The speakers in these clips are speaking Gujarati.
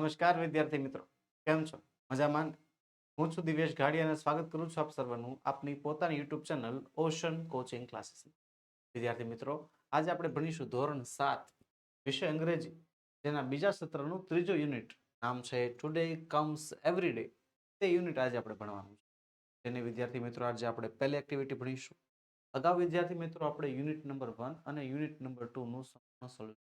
નમસ્કાર વિદ્યાર્થી મિત્રો, કેમ છો? મજામાં હું છું દિવેશ ઘાડી અને સ્વાગત કરું છું આપ સર્વનું આપની પોતાની YouTube channel ocean coaching classes વિદ્યાર્થી મિત્રો, આજે આપણે ભણીશું ધોરણ સાત, વિષય અંગ્રેજી, જેના બીજા સત્રનું ત્રીજો યુનિટ નામ છે ટુડે કમ્સ એવરી ડે તે યુનિટ આજે આપણે ભણવાનું છે. જેને વિદ્યાર્થી મિત્રો, આજે આપણે પહેલી એક્ટિવિટી ભણીશું. અગાઉ વિદ્યાર્થી મિત્રો, આપણે યુનિટ નંબર વન અને યુનિટ નંબર ટુનું સોલ્યુશન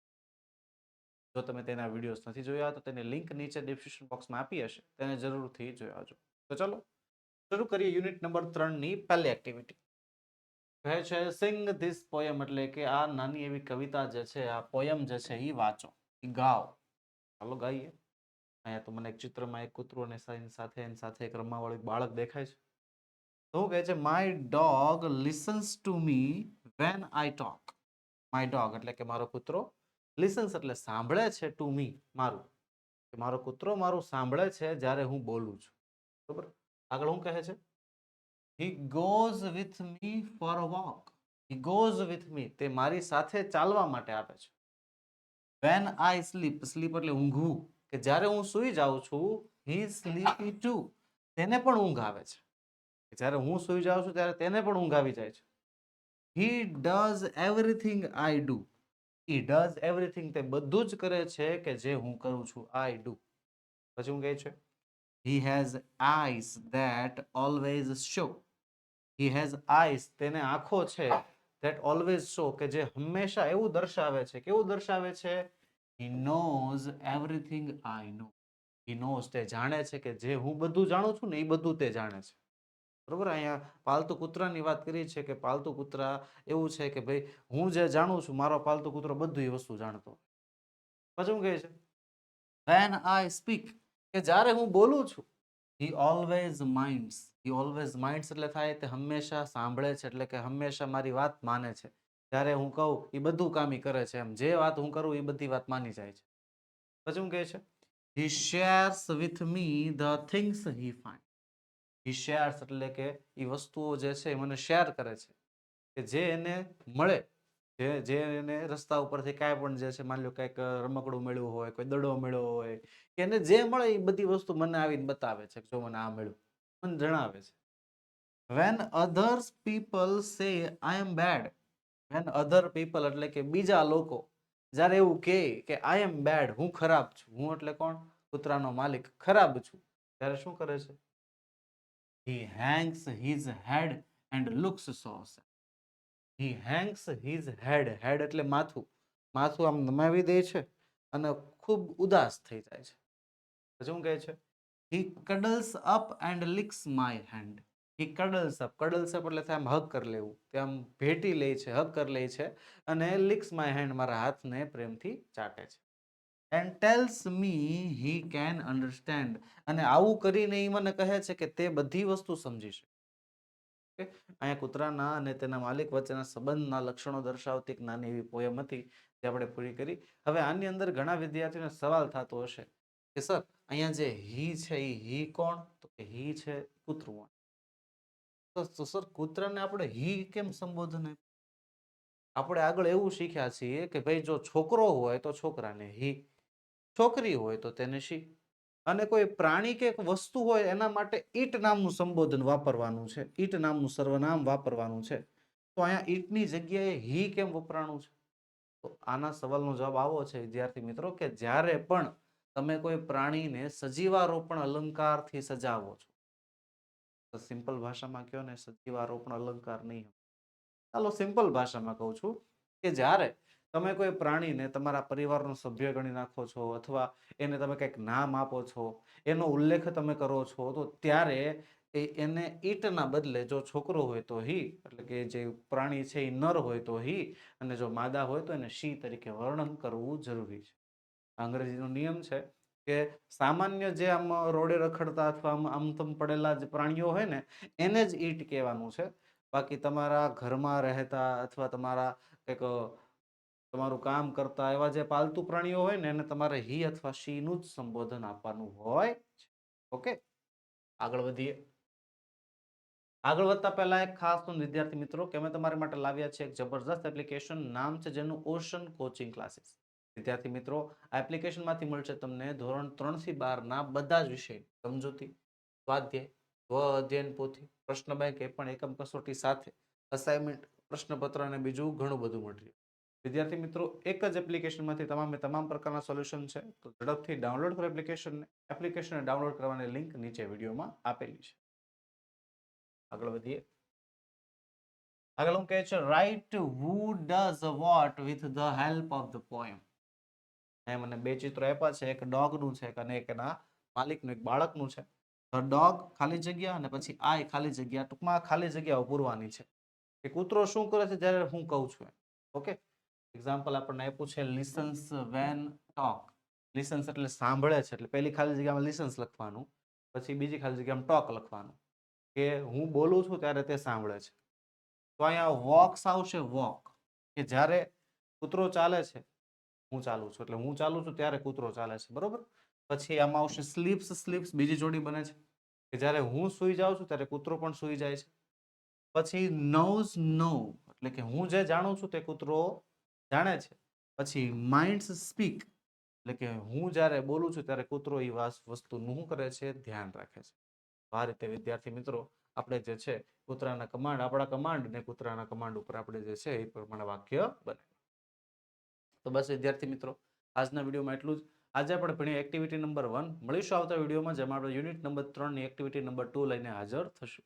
જો તમે તેના વિડીયોઝ નથી જોયા, તો તેને લિંક નીચે ડિસ્ક્રિપ્શન બોક્સમાં આપી હશે. તેને જરૂરથી જોયા જો તો ચલો, શરૂ કરીએ યુનિટ નંબર ત્રણની પહેલી એક્ટિવિટી કહે છે સિંગ ધીસ પોયમ એટલે કે આ નાની એવી કવિતા જે છે, આ પોયમ જે છે એ વાંચો. એ ગાઓ. ચાલો ગાઈએ. અહીંયા તો મને એક ચિત્રમાં એક કૂતરો અને સાથે, એની સાથે એક રમવાવાળું બાળક દેખાય છે. તો કહે છે my dog listens to me when I talk my dog એટલે કે મારો કૂતરો લિસન્સ એટલે સાંભળે છે ટુ મી મારું. કે મારો કૂતરો મારું સાંભળે છે જ્યારે હું બોલું છું. બરોબર? આગળ હું કહે છે? He goes with me for walk he goes with me તે મારી સાથે ચાલવા માટે આપે છે. વેન આઈ સ્લીપ સ્લીપ એટલે ઊંઘવું. કે જ્યારે હું સૂઈ જાઉં છું હી સ્લીપી ટુ તેને પણ ઊંઘ આવે છે. જ્યારે હું સૂઈ જાઉં છું, ત્યારે તેને પણ ઊંઘ આવી જાય છે. He does everything I do he does everything તે બધું જ કરે છે કે જે હું કરું છું. આઈ ડુ પછી હું કહે છે? He has eyes that always show he has eyes તેને આંખો છે ધેટ ઓલવેઝ શો કે જે હંમેશા એવું દર્શાવે છે. કેવું દર્શાવે છે? He knows everything I know he knows તે જાણે છે કે જે હું બધું જાણું છું ને એ બધું તે જાણે છે. બરોબર? અહીંયા પાલતુ કૂતરાની વાત કરી છે કે પાલતુ કૂતરા એવું છે કે ભાઈ, હું જે જાણું છું, મારો પાલતુ કૂતરો બધું વસ્તુ જાણતો પછી હું કહે છે? વેન આઈ સ્પીક કે જ્યારે હું બોલું છું he always minds he always minds એટલે થાય તે હંમેશા સાંભળે છે, એટલે કે હંમેશા મારી વાત માને છે. જ્યારે હું કહું એ બધું કામી કરે છે એમ. જે વાત હું કરું એ બધી વાત માની જાય છે. પછી હું કહે છે? He shares with me the things he find he shares એટલે કે એ વસ્તુઓ જે છે એ મને શેર કરે છે. કે જે એને મળે, જે જે એને રસ્તા ઉપરથી કાંઈ પણ જે છે, માની લો કંઈક રમકડું મળ્યું હોય, કોઈ દડો મળ્યો હોય, કે એને જે મળે એ બધી વસ્તુ મને આવીને બતાવે છે જો મને આ મળ્યું. મને જણાવે છે. When others people say I am bad when other people એટલે કે બીજા લોકો, જ્યારે એવું કહે કે આઈ એમ બેડ હું ખરાબ છું. હું એટલે કોણ? કૂતરાનો માલિક, ખરાબ છું. ત્યારે શું કરે છે? He hangs his head and looks so sad. He hangs his head. Head એટલે માથું માથું આમ નમાવી દે છે અને ખૂબ ઉદાસ થઈ જાય છે શું કહે છે He cuddles up and licks my hand. He cuddles up. Cuddles up એટલે આમ હગ કરી લેવું તે આમ ભેટી લે છે હગ કરી લે છે અને licks my hand મારા હાથને પ્રેમથી ચાટે છે and tells me he can understand અને આવું કરીને એ મને કહે છે કે તે બધી વસ્તુ સમજી શકે. અહીંયા કૂતરાના અને તેના માલિક વચ્ચેના સંબંધના લક્ષણો દર્શાવતી એક નાની એવી પોયમ હતી જે આપણે પૂરી કરી. હવે આની અંદર ઘણા વિદ્યાર્થીઓને સવાલ થતો હશે કે સર, અહીંયા જે હી છે એ હી કોણ? તો કે હી છે કૂતરું તો સર, કૂતરાને આપણે હી કેમ સંબોધન આપણે આગળ એવું શીખ્યા છીએ કે ભાઈ જો છોકરો હોય તો છોકરાને હી છોકરી હોય તો તેને શી? અને કોઈ પ્રાણી કે વસ્તુ હોય એના માટે ઈટ નામનું સંબોધન વાપરવાનું છે. ઈટ નામનું સર્વનામ વાપરવાનું છે. તો અહીંયા ઈટની જગ્યાએ હી કેમ વપરાણું છે? તો આના સવાલનો જવાબ આવો છે, વિદ્યાર્થી મિત્રો, કે જ્યારે પણ તમે કોઈ પ્રાણીને સજીવારોપણ અલંકારથી સજાવો છો, તો સિમ્પલ ભાષામાં કહો ને, સજીવારોપણ અલંકાર નહીં ચાલો સિમ્પલ ભાષામાં કહું છું કે જ્યારે તમે કોઈ પ્રાણીને તમારા પરિવારનો સભ્ય ગણી નાખો છો અથવા એને તમે કંઈક નામ આપો છો, એનો ઉલ્લેખ તમે કરો છો, તો ત્યારે એ એને ઈટના બદલે જો છોકરો હોય તો હી એટલે કે જે પ્રાણી છે એ નર હોય તો હી અને જો માદા હોય તો એને શી તરીકે વર્ણન કરવું જરૂરી છે. અંગ્રેજીનો નિયમ છે કે સામાન્ય જે આમ રોડે રખડતા અથવા આમ આમ તમ પડેલા જે પ્રાણીઓ હોય ને, એને જ ઈટ કહેવાનું છે. બાકી તમારા ઘરમાં રહેતા અથવા તમારા કંઈક તમારું કામ કરતા એવા જે પાલતુ પ્રાણીઓ હોય ને, એને તમારે હી અથવા શી નું જ સંબોધન આપવાનું હોય છે ઓકે? આગળ વધીએ. આગળ વધતા પહેલા એક ખાસ વિદ્યાર્થી મિત્રો, કે અમે તમારી માટે લાવ્યા છે એક જબરજસ્ત એપ્લિકેશન નામ છે જેનું ઓશન કોચિંગ ક્લાસીસ વિદ્યાર્થી મિત્રો, આ એપ્લિકેશનમાંથી મળશે તમને ધોરણ ત્રણથી બારના બધા જ વિષય. સમજૂતી, સ્વાધ્યાય, સ્વ અધ્યયન પોથી, પ્રશ્ન બેંક, એ પણ એકમ કસોટી સાથે અસાઇનમેન્ટ પ્રશ્નપત્ર અને બીજું ઘણું બધું મટીરિયલ વિદ્યાર્થી મિત્રો, એક જ એપ્લિકેશનમાંથી તમામે તમામ પ્રકારના સોલ્યુશન છે. તો ઝડપથી ડાઉનલોડ કરો એપ્લિકેશનને એપ્લિકેશનને ડાઉનલોડ કરવાની લિંક નીચે વિડીયોમાં આપેલી છે. આગળ વધીએ. આગળ હું કહે છે write who does what with the help of the poem એ મને બે ચિત્રો આપ્યા છે, એક ડોગનું છે અને એક એના માલિકનું, એક બાળકનું છે. ડોગ ખાલી જગ્યા અને પછી આ ખાલી જગ્યા, ટૂંકમાં ખાલી જગ્યાઓ પૂરવાની છે. કે કૂતરો શું કરે છે? જ્યારે હું કહું છું ઓકે એક્ઝામ્પલ આપણને આપ્યું છે લિસન્સ વેન ટોક લિસન્સ એટલે સાંભળે છે, એટલે પહેલી ખાલી જગ્યામાં લિસન્સ લખવાનું, પછી બીજી ખાલી જગ્યામાં ટોક લખવાનું. કે હું બોલું છું ત્યારે તે સાંભળે છે. તો અહીંયા વોક્સ આવશે વોક કે જ્યારે કૂતરો ચાલે છે, હું ચાલું છું. એટલે હું ચાલું છું ત્યારે કૂતરો ચાલે છે, બરોબર? પછી આમાં આવશે સ્લીપ્સ સ્લીપ્સ બીજી જોડી બને છે. કે જ્યારે હું સૂઈ જાઉં છું ત્યારે કૂતરો પણ સૂઈ જાય છે. પછી નોઝ નો એટલે કે હું જે જાણું છું તે કૂતરો જાણે છે. પછી માઇન્ડ્સ સ્પીક એટલે કે હું જ્યારે બોલું છું ત્યારે કૂતરો એ વાસ વસ્તુનું શું કરે છે, ધ્યાન રાખે છે. આ રીતે વિદ્યાર્થી મિત્રો આપણે જે છે કૂતરાના કમાન્ડ આપણા કમાન્ડ ને કૂતરાના કમાન્ડ ઉપર આપણે જે છે એ પ્રમાણે વાક્ય બને તો બસ વિદ્યાર્થી મિત્રો, આજના વિડીયોમાં એટલું જ. આજે આપણે ભણીએ એક્ટિવિટી નંબર વન મળીશું આવતા વિડીયોમાં, જેમાં આપણે યુનિટ નંબર ત્રણની એક્ટિવિટી નંબર ટુ લઈને હાજર થશું.